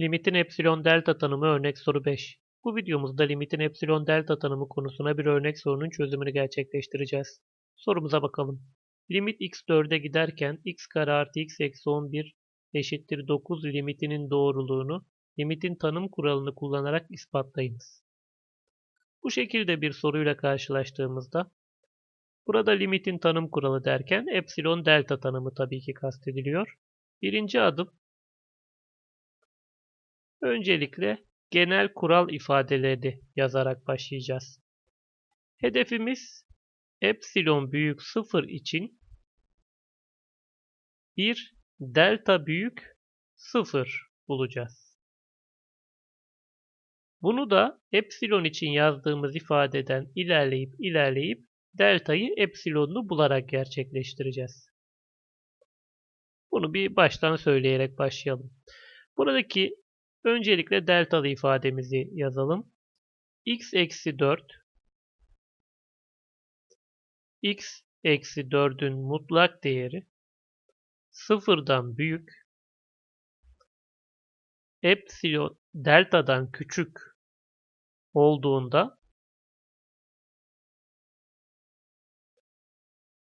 Limitin epsilon delta tanımı örnek soru 5. Bu videomuzda limitin epsilon delta tanımı konusuna bir örnek sorunun çözümünü gerçekleştireceğiz. Sorumuza bakalım. Limit x 4'e giderken x kare artı x eksi 11 eşittir 9 limitinin doğruluğunu limitin tanım kuralını kullanarak ispatlayınız. Bu şekilde bir soruyla karşılaştığımızda burada limitin tanım kuralı derken epsilon delta tanımı tabii ki kastediliyor. Birinci adım Öncelikle genel kural ifadeleri yazarak başlayacağız. Hedefimiz epsilon büyük 0 için 1 delta büyük 0 bulacağız. Bunu da epsilon için yazdığımız ifadeden ilerleyip ilerleyip deltayı epsilonlu bularak gerçekleştireceğiz. Bunu bir baştan söyleyerek başlayalım. Buradaki Öncelikle deltalı ifademizi yazalım. x eksi 4 x eksi 4'ün mutlak değeri sıfırdan büyük epsilon delta'dan küçük olduğunda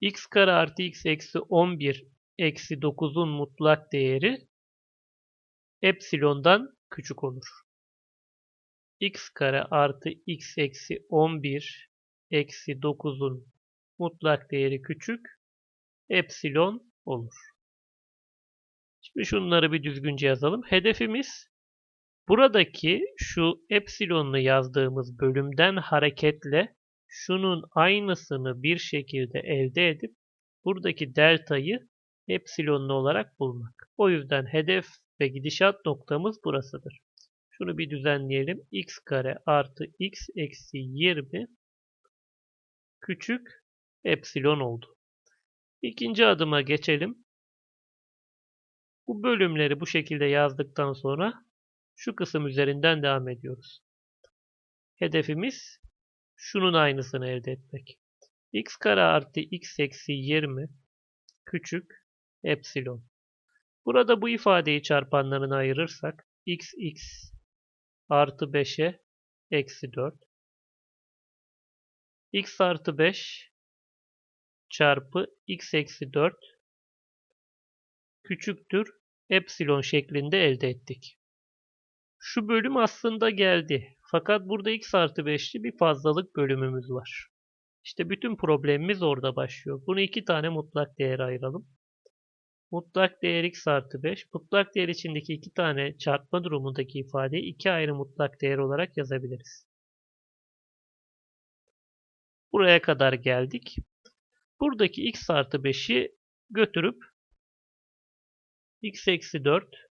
x kare artı x eksi 11 eksi 9'un mutlak değeri epsilondan küçük olur. x kare artı x eksi 11 eksi 9'un mutlak değeri küçük epsilon olur. Şimdi şunları bir düzgünce yazalım. Hedefimiz buradaki şu epsilonlu yazdığımız bölümden hareketle şunun aynısını bir şekilde elde edip buradaki deltayı epsilonlu olarak bulmak. O yüzden hedef ve gidişat noktamız burasıdır. Şunu bir düzenleyelim. x kare artı x eksi 20 küçük epsilon oldu. İkinci adıma geçelim. Bu bölümleri bu şekilde yazdıktan sonra şu kısım üzerinden devam ediyoruz. Hedefimiz şunun aynısını elde etmek. x kare artı x eksi 20 küçük epsilon. Burada bu ifadeyi çarpanlarına ayırırsak x x artı 5'e eksi 4 x artı 5 çarpı x eksi 4 küçüktür epsilon şeklinde elde ettik. Şu bölüm aslında geldi. Fakat burada x artı 5'li bir fazlalık bölümümüz var. İşte bütün problemimiz orada başlıyor. Bunu iki tane mutlak değer ayıralım. Mutlak değer x artı 5. Mutlak değer içindeki iki tane çarpma durumundaki ifadeyi iki ayrı mutlak değer olarak yazabiliriz. Buraya kadar geldik. Buradaki x artı 5'i götürüp x eksi 4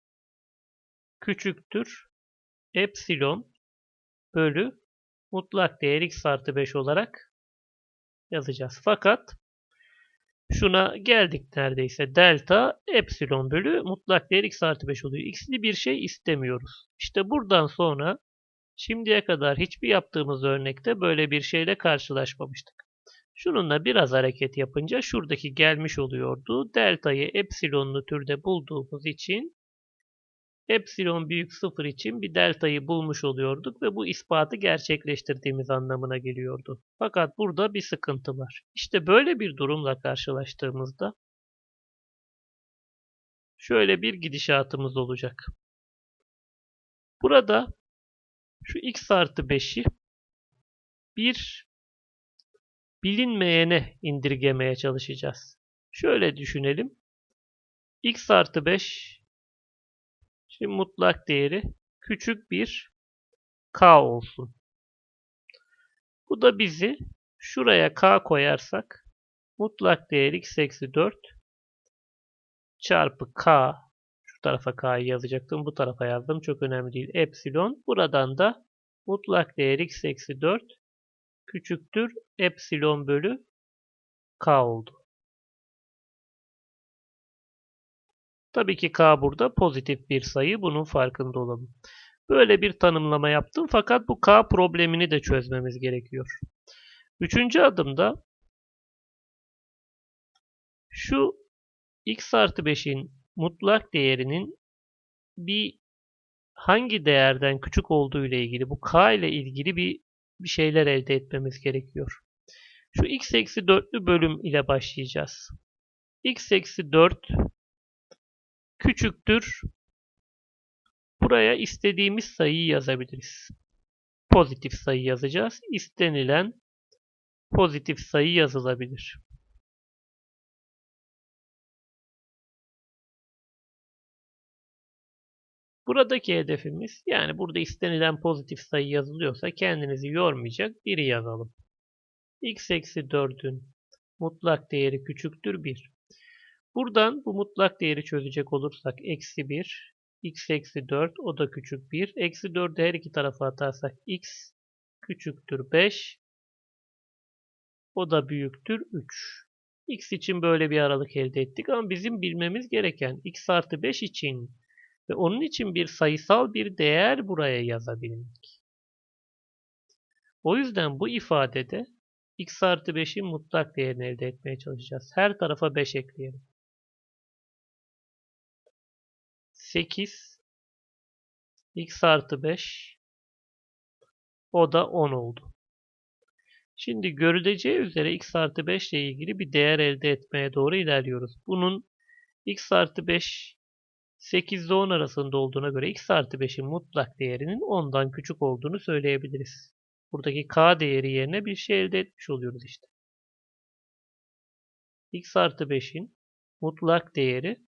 küçüktür epsilon bölü mutlak değer x artı 5 olarak yazacağız. Fakat Şuna geldik neredeyse. Delta epsilon bölü mutlak değer x artı 5 oluyor. X'li bir şey istemiyoruz. İşte buradan sonra şimdiye kadar hiçbir yaptığımız örnekte böyle bir şeyle karşılaşmamıştık. Şununla biraz hareket yapınca şuradaki gelmiş oluyordu. Delta'yı epsilonlu türde bulduğumuz için epsilon büyük sıfır için bir deltayı bulmuş oluyorduk ve bu ispatı gerçekleştirdiğimiz anlamına geliyordu. Fakat burada bir sıkıntı var. İşte böyle bir durumla karşılaştığımızda şöyle bir gidişatımız olacak. Burada şu x artı 5'i bir bilinmeyene indirgemeye çalışacağız. Şöyle düşünelim. x artı 5 Şimdi mutlak değeri küçük bir k olsun. Bu da bizi şuraya k koyarsak mutlak değer x eksi 4 çarpı k şu tarafa k'yı yazacaktım. Bu tarafa yazdım. Çok önemli değil. Epsilon. Buradan da mutlak değer x eksi 4 küçüktür. Epsilon bölü k oldu. Tabii ki k burada pozitif bir sayı. Bunun farkında olalım. Böyle bir tanımlama yaptım fakat bu k problemini de çözmemiz gerekiyor. Üçüncü adımda şu x artı 5'in mutlak değerinin bir hangi değerden küçük olduğu ile ilgili bu k ile ilgili bir, bir şeyler elde etmemiz gerekiyor. Şu x eksi 4'lü bölüm ile başlayacağız. x eksi 4 küçüktür. Buraya istediğimiz sayıyı yazabiliriz. Pozitif sayı yazacağız. İstenilen pozitif sayı yazılabilir. Buradaki hedefimiz yani burada istenilen pozitif sayı yazılıyorsa kendinizi yormayacak biri yazalım. x eksi 4'ün mutlak değeri küçüktür 1. Buradan bu mutlak değeri çözecek olursak eksi 1, x eksi 4 o da küçük 1. Eksi 4'ü her iki tarafa atarsak x küçüktür 5. O da büyüktür 3. x için böyle bir aralık elde ettik ama bizim bilmemiz gereken x artı 5 için ve onun için bir sayısal bir değer buraya yazabilmek. O yüzden bu ifadede x artı 5'in mutlak değerini elde etmeye çalışacağız. Her tarafa 5 ekleyelim. 8 x artı 5 o da 10 oldu. Şimdi görüleceği üzere x artı 5 ile ilgili bir değer elde etmeye doğru ilerliyoruz. Bunun x artı 5 8 ile 10 arasında olduğuna göre x artı 5'in mutlak değerinin 10'dan küçük olduğunu söyleyebiliriz. Buradaki k değeri yerine bir şey elde etmiş oluyoruz işte. x artı 5'in mutlak değeri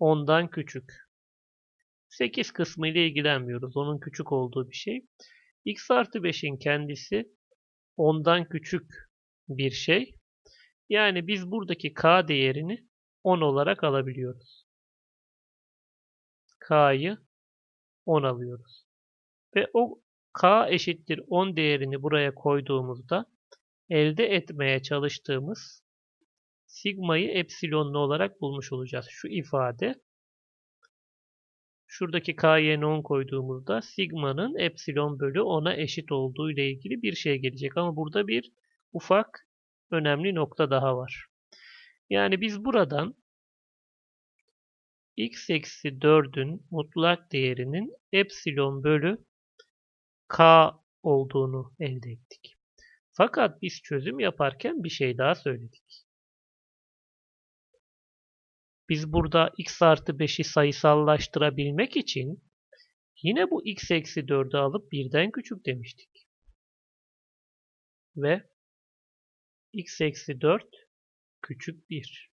10'dan küçük. 8 kısmı ile ilgilenmiyoruz. Onun küçük olduğu bir şey. x artı 5'in kendisi 10'dan küçük bir şey. Yani biz buradaki k değerini 10 olarak alabiliyoruz. k'yı 10 alıyoruz. Ve o k eşittir 10 değerini buraya koyduğumuzda elde etmeye çalıştığımız sigmayı epsilonlu olarak bulmuş olacağız. Şu ifade şuradaki k yerine 10 koyduğumuzda sigmanın epsilon bölü 10'a eşit olduğu ile ilgili bir şey gelecek. Ama burada bir ufak önemli nokta daha var. Yani biz buradan x eksi 4'ün mutlak değerinin epsilon bölü k olduğunu elde ettik. Fakat biz çözüm yaparken bir şey daha söyledik. Biz burada x artı 5'i sayısallaştırabilmek için yine bu x eksi 4'ü alıp birden küçük demiştik. Ve x eksi 4 küçük 1.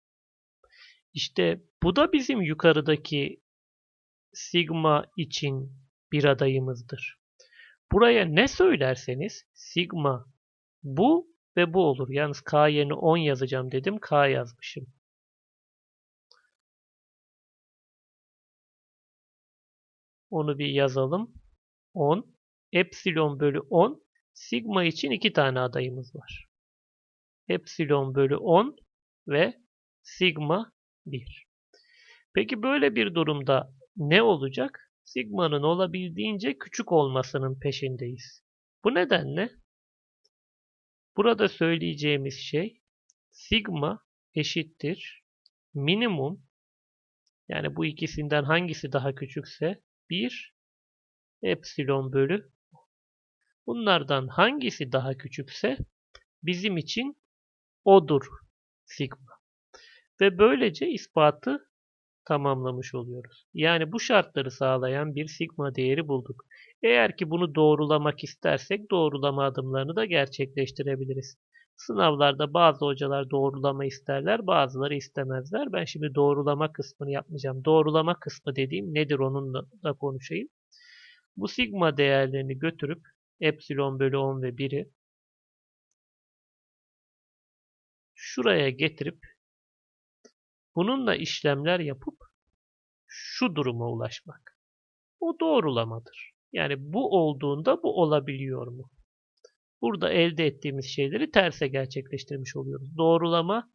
İşte bu da bizim yukarıdaki sigma için bir adayımızdır. Buraya ne söylerseniz sigma bu ve bu olur. Yalnız k yerine 10 yazacağım dedim. k yazmışım. Onu bir yazalım. 10. Epsilon bölü 10. Sigma için iki tane adayımız var. Epsilon bölü 10 ve sigma 1. Peki böyle bir durumda ne olacak? Sigma'nın olabildiğince küçük olmasının peşindeyiz. Bu nedenle burada söyleyeceğimiz şey sigma eşittir minimum yani bu ikisinden hangisi daha küçükse 1 epsilon bölü bunlardan hangisi daha küçükse bizim için odur sigma. Ve böylece ispatı tamamlamış oluyoruz. Yani bu şartları sağlayan bir sigma değeri bulduk. Eğer ki bunu doğrulamak istersek doğrulama adımlarını da gerçekleştirebiliriz. Sınavlarda bazı hocalar doğrulama isterler, bazıları istemezler. Ben şimdi doğrulama kısmını yapmayacağım. Doğrulama kısmı dediğim nedir onunla da konuşayım. Bu sigma değerlerini götürüp epsilon bölü 10 ve 1'i şuraya getirip bununla işlemler yapıp şu duruma ulaşmak. O doğrulamadır. Yani bu olduğunda bu olabiliyor mu? Burada elde ettiğimiz şeyleri terse gerçekleştirmiş oluyoruz. Doğrulama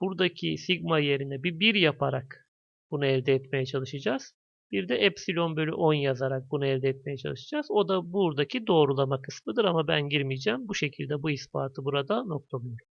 buradaki sigma yerine bir 1 yaparak bunu elde etmeye çalışacağız. Bir de epsilon bölü 10 yazarak bunu elde etmeye çalışacağız. O da buradaki doğrulama kısmıdır ama ben girmeyeceğim. Bu şekilde bu ispatı burada noktalıyorum.